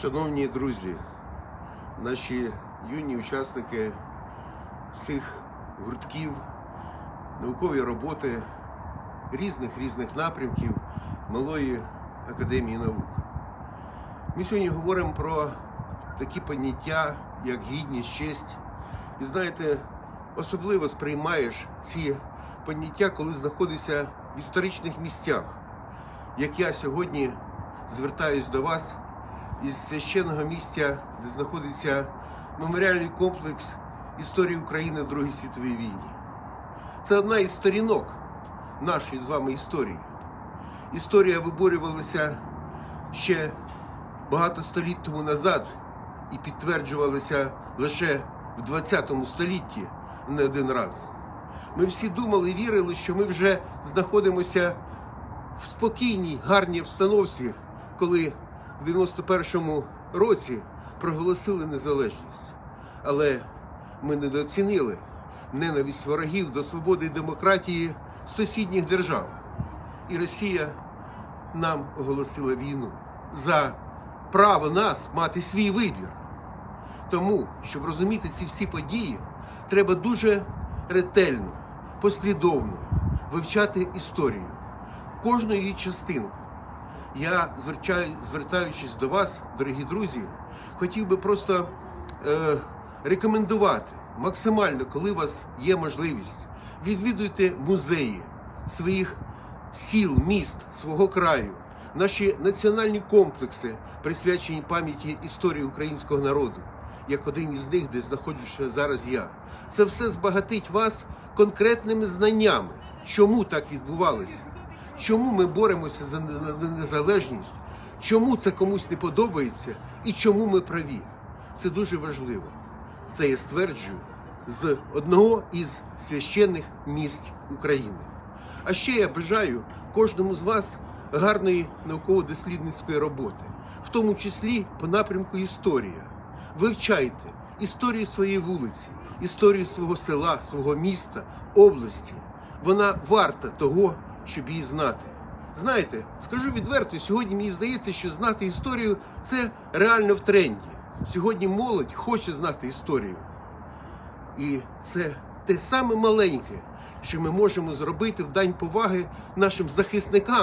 Шановні друзі, наші юні учасники всіх гуртків, наукові роботи різних різних напрямків Малої академії наук. Ми сьогодні говоримо про такі поняття, як гідність, честь. І знаєте, особливо сприймаєш ці поняття, коли знаходишся в історичних місцях, як я сьогодні звертаюсь до вас із священного місця, де знаходиться меморіальний комплекс історії України в Другій світовій війні. Це одна із сторінок нашої з вами історії. Історія виборювалася ще багато століть тому назад і підтверджувалася лише в 20 столітті не один раз. Ми всі думали і вірили, що ми вже знаходимося в спокійній, гарній обстановці, коли в 91-му році проголосили незалежність. Але ми недооцінили ненависть ворогів до свободи і демократії сусідніх держав. І Росія нам оголосила війну за право нас мати свій вибір. Тому, щоб розуміти ці всі події, треба дуже ретельно, послідовно вивчати історію, кожну її частинку. Я, звертаючись до вас, дорогі друзі, хотів би просто е, рекомендувати максимально, коли у вас є можливість, відвідуйте музеї своїх сіл, міст, свого краю, наші національні комплекси, присвячені пам'яті історії українського народу, як один із них, де знаходжуся зараз я. Це все збагатить вас конкретними знаннями, чому так відбувалося, чому ми боремося за незалежність, чому це комусь не подобається і чому ми праві. Це дуже важливо. Це я стверджую з одного із священних місць України. А ще я бажаю кожному з вас гарної науково-дослідницької роботи, в тому числі по напрямку історія. Вивчайте історію своєї вулиці, історію свого села, свого міста, області. Вона варта того, щоб її знати. Знаєте, скажу відверто, сьогодні мені здається, що знати історію це реально в тренді. Сьогодні молодь хоче знати історію. І це те саме маленьке, що ми можемо зробити в дань поваги нашим захисникам.